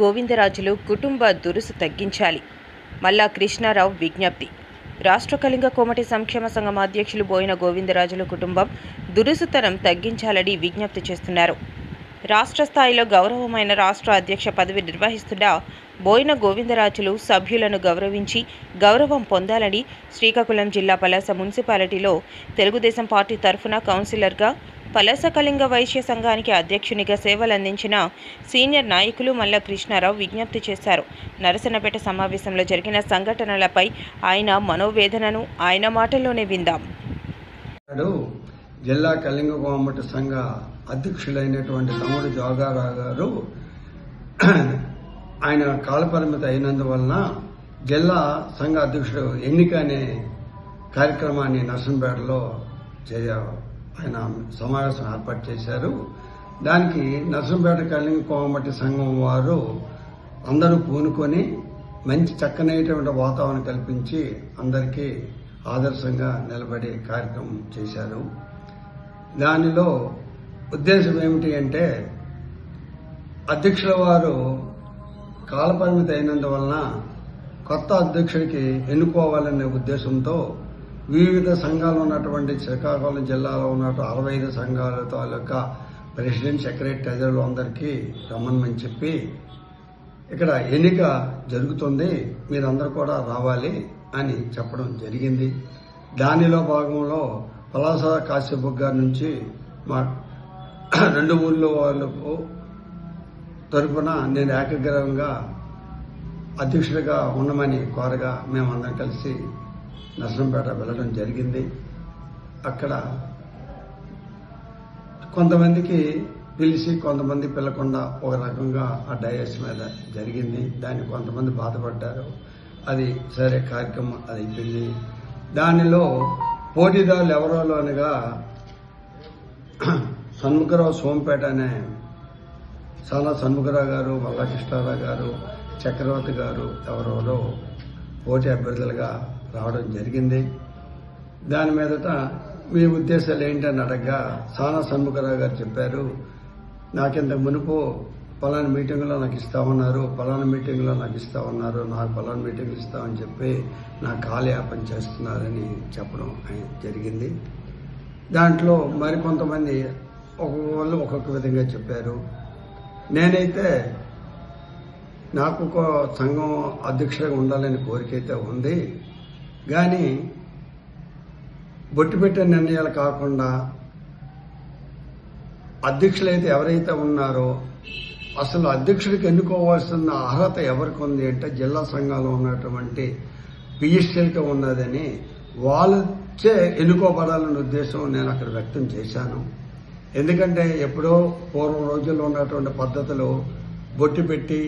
గోవిందరాజులు కుటుంబ దురుసు తగ్గించాలి. మల్లా కృష్ణారావు విజ్ఞప్తి. రాష్ట్ర కళింగ కోమటి సంక్షేమ సంఘం అధ్యక్షులు బోయిన గోవిందరాజుల కుటుంబం దురుసుతనం తగ్గించాలని విజ్ఞప్తి చేస్తున్నారు. రాష్ట్ర స్థాయిలో గౌరవమైన రాష్ట్ర అధ్యక్ష పదవి నిర్వహిస్తున్న బోయిన గోవిందరాజులు సభ్యులను గౌరవించి గౌరవం పొందాలని శ్రీకాకుళం జిల్లా పలాస మున్సిపాలిటీలో తెలుగుదేశం పార్టీ తరఫున కౌన్సిలర్గా పలాస కళింగ వైశ్య సంఘానికి అధ్యక్షునిగా సేవలందించిన సీనియర్ నాయకులు మల్ల కృష్ణారావు విజ్ఞప్తి చేశారు. నరసనపేట సమావేశంలో జరిగిన సంఘటనలపై ఆయన మనోవేదనను ఆయన మాటల్లోనే విందాం. జిల్లా కళింగ కోమట సంఘ అధ్యక్షులైనటువంటి తమ్ముడు జోగారావు గారు ఆయన కాలపరిమితి అయినందువలన జిల్లా సంఘ అధ్యక్షుడు ఎన్నిక అనే కార్యక్రమాన్ని నర్సంపేటలో చేయాలి ఆయన సమావేశం ఏర్పాటు చేశారు. దానికి నర్సంపేట కళింగ కోమటి సంఘం వారు అందరూ పూనుకొని మంచి చక్కనైనటువంటి వాతావరణం కల్పించి అందరికీ ఆదర్శంగా నిలబడే కార్యక్రమం చేశారు. దానిలో ఉద్దేశం ఏమిటి అంటే అధ్యక్షుల వారు కాలపరిమితి అయినందువలన కొత్త అధ్యక్షుడికి ఎన్నుకోవాలనే ఉద్దేశంతో వివిధ సంఘాలు ఉన్నటువంటి శ్రీకాకుళం జిల్లాలో ఉన్నటువంటి అరవై ఐదు సంఘాల తాలూకా ప్రెసిడెంట్ సెక్రటరీ ట్రెజర్లు అందరికీ రమ్మని చెప్పి ఇక్కడ ఎన్నిక జరుగుతుంది మీరందరూ కూడా రావాలి అని చెప్పడం జరిగింది. దానిలో భాగంలో పలాస కాశ్యప్ గారి నుంచి మా రెండు ఊళ్ళో వాళ్ళకు తరపున నేను ఏకగ్రహంగా అధ్యక్షుడిగా ఉండమని కోరగా మేమందరం కలిసి నర్సంపేట వెళ్ళడం జరిగింది. అక్కడ కొంతమందికి పిలిచి కొంతమంది పిలకుండా ఒక రకంగా ఆ డయస్ మీద జరిగింది. దాన్ని కొంతమంది బాధపడ్డారు. అది సరే కార్యక్రమం అది అయిపోయింది. దానిలో పోటీదారులు ఎవరో అనగా సన్ముఖరావు సోంపేట అనే సానా సన్ముఖరావు గారు మల్లాకృష్ణారావు గారు చక్రవర్తి గారు ఎవరెవరో పోటీ అభ్యర్థులుగా రావడం జరిగింది. దాని మీదట మీ ఉద్దేశాలు ఏంటని అడగ్గా సానా సన్ముఖరావు గారు చెప్పారు. నాకింత మునుపు పలానా మీటింగ్లో నాకు ఇస్తామన్నారు పలానా మీటింగ్లో నాకు ఇస్తామన్నారు నాకు పలానా మీటింగ్లు ఇస్తామని చెప్పి నా కాలయాపన చేస్తున్నారని చెప్పడం జరిగింది. దాంట్లో మరికొంతమంది ఒక్కొక్క వాళ్ళు ఒక్కొక్క విధంగా చెప్పారు. నేనైతే నాకు ఒక సంఘం అధ్యక్షుడిగా ఉండాలని కోరిక అయితే ఉంది. కానీ బొట్టు పెట్టే నిర్ణయాలు కాకుండా అధ్యక్షులైతే ఎవరైతే ఉన్నారో అసలు అధ్యక్షుడికి ఎన్నుకోవాల్సిన అర్హత ఎవరికి ఉంది అంటే జిల్లా సంఘాలు ఉన్నటువంటి పిఎస్సీలకి ఉన్నదని వాళ్ళచే ఎన్నుకోబడాలనే ఉద్దేశం నేను అక్కడ వ్యక్తం చేశాను. ఎందుకంటే ఎప్పుడో పూర్వం రోజుల్లో ఉన్నటువంటి పద్ధతులు బొట్టు పెట్టి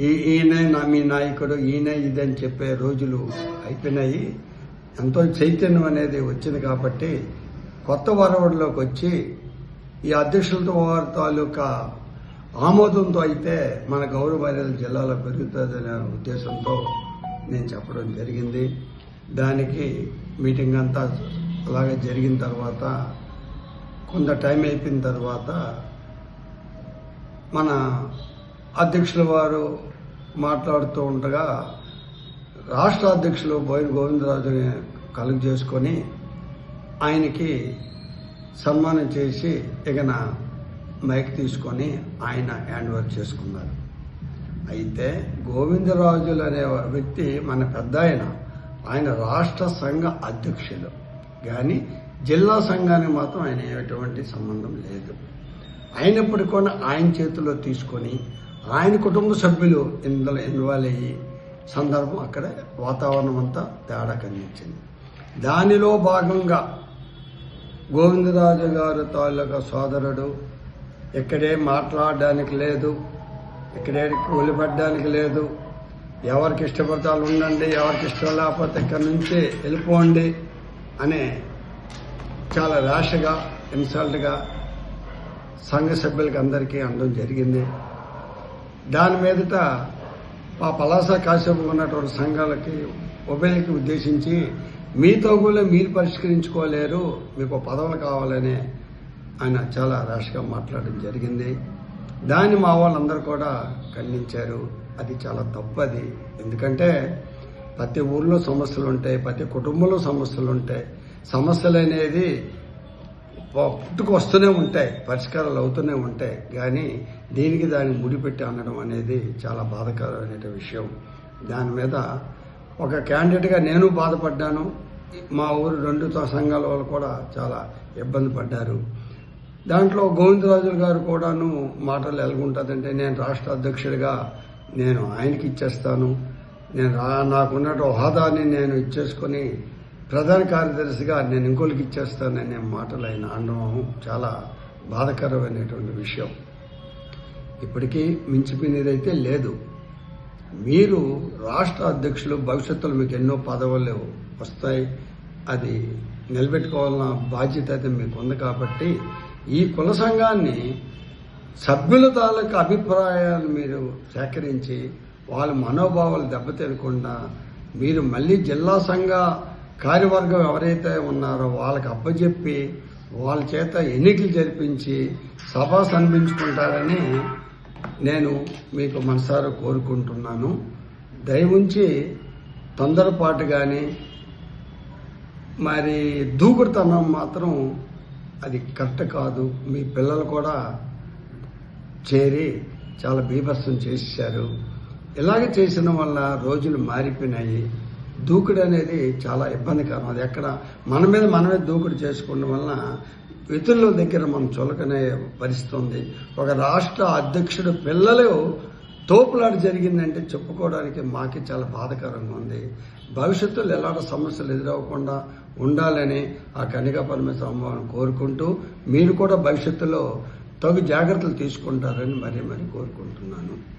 ఈయనే నా మీ నాయకుడు ఈయనే ఇదని చెప్పే రోజులు అయిపోయినాయి. ఎంతో చైతన్యం అనేది వచ్చింది కాబట్టి కొత్త వరవడిలోకి వచ్చి ఈ అధ్యక్షులతో వారి తాలూకా ఆమోదంతో అయితే మన గౌరవ జిల్లాలో పెరుగుతుందనే ఉద్దేశంతో నేను చెప్పడం జరిగింది. దానికి మీటింగ్ అంతా అలాగే జరిగిన తర్వాత కొంత టైం అయిపోయిన తర్వాత మన అధ్యక్షుల వారు మాట్లాడుతూ ఉండగా రాష్ట్ర అధ్యక్షులు బోయిన గోవిందరాజుని కలుగు చేసుకొని ఆయనకి సన్మానం చేసి ఇకన మైక్ తీసుకొని ఆయన హ్యాండ్ చేసుకున్నారు. అయితే గోవిందరాజులు అనే వ్యక్తి మన పెద్ద ఆయన. ఆయన రాష్ట్ర సంఘ అధ్యక్షులు. కానీ జిల్లా సంఘానికి మాత్రం ఆయన ఎటువంటి సంబంధం లేదు. అయినప్పటికీ కూడా ఆయన చేతిలో తీసుకొని ఆయన కుటుంబ సభ్యులు ఇందులో ఇన్వాల్వ్ అయ్యి సందర్భం అక్కడ వాతావరణం అంతా తేడా కనిపించింది. దానిలో భాగంగా గోవిందరాజు గారు తాలూకా సోదరుడు ఇక్కడే మాట్లాడడానికి లేదు ఇక్కడే ఒలిపడడానికి లేదు. ఎవరికి ఇష్టపడతాలు ఉండండి ఎవరికి ఇష్టం లేకపోతే ఇక్కడి నుంచి వెళ్ళిపోండి అనే చాలా ర్యాష్గా ఇన్సల్ట్గా సంఘ సభ్యులకి అందరికీ అందడం జరిగింది. దాని మీదట మా పలాస కాసేపు ఉన్నటువంటి సంఘాలకి ఉభయకి ఉద్దేశించి మీతో కూడా మీరు పరిష్కరించుకోలేరు మీకు పదవులు కావాలని ఆయన చాలా ర్యాష్గా మాట్లాడడం జరిగింది. దాన్ని మా వాళ్ళందరూ కూడా ఖండించారు. అది చాలా తప్పు అది. ఎందుకంటే ప్రతి ఊర్లో సమస్యలు ఉంటాయి ప్రతి కుటుంబంలో సమస్యలు ఉంటాయి. సమస్యలు అనేది పుట్టుకు వస్తూనే ఉంటాయి పరిష్కారాలు అవుతూనే ఉంటాయి కానీ దీనికి దాన్ని ముడిపెట్టి అనడం అనేది చాలా బాధాకరమైన విషయం. దాని మీద ఒక క్యాండిడేట్గా నేను బాధపడ్డాను. మా ఊరు రెండు సంఘాల వాళ్ళు కూడా చాలా ఇబ్బంది పడ్డారు. దాంట్లో గోవిందరాజులు గారు కూడాను మాటలు ఎలాగుంటుందంటే నేను రాష్ట్ర అధ్యక్షుడిగా నేను ఆయనకి ఇచ్చేస్తాను. నేను రా- హోదాని నేను ఇచ్చేసుకొని ప్రధాన కార్యదర్శిగా నేను ఇంకోళ్ళకి ఇచ్చేస్తాననే మాటలు ఆయన అనడం చాలా బాధకరమైనటువంటి విషయం. ఇప్పటికీ మించిపోయినదైతే లేదు. మీరు రాష్ట్ర అధ్యక్షులు భవిష్యత్తులో మీకు ఎన్నో పదవులు వస్తాయి. అది నిలబెట్టుకోవాలన్న బాధ్యత అయితే మీకు ఉంది కాబట్టి ఈ కుల సంఘాన్ని సభ్యుల తాలూకు అభిప్రాయాలు మీరు సేకరించి వాళ్ళ మనోభావాలు దెబ్బతినకుండా మీరు మళ్ళీ జిల్లా సంఘ కార్యవర్గం ఎవరైతే ఉన్నారో వాళ్ళకి అప్పచెప్పి వాళ్ళ చేత ఎన్నికలు జరిపించి సభ సన్మించుకుంటారని నేను మీకు మనసారా కోరుకుంటున్నాను. దయవుంచి తొందరపాటు కానీ మరి దూకుడుతనం మాత్రం అది కరెక్ట్ కాదు. మీ పిల్లలు కూడా చేరి చాలా బీభత్సం చేశారు. ఇలాగే చేసిన వల్ల రోజులు మారిపోయినాయి. దూకుడు అనేది చాలా ఇబ్బందికరం. అది ఎక్కడ? మన మీద మనమే దూకుడు చేసుకోవడం వలన ఇతరుల దగ్గర మనం చులకనే పరిస్థితి ఉంది ఒక రాష్ట్ర అధ్యక్షుడు పిల్లలు తోపులాట జరిగిందంటే చెప్పుకోవడానికి మాకే చాలా బాధకరంగా ఉంది. భవిష్యత్తులో ఎలాంటి సమస్యలు ఎదురవ్వకుండా ఉండాలని ఆ కనిక పరమేశ్వర అమ్మవారిని కోరుకుంటూ మీరు కూడా భవిష్యత్తులో తగు జాగ్రత్తలు తీసుకుంటారని మరీ మరీ కోరుకుంటున్నాను.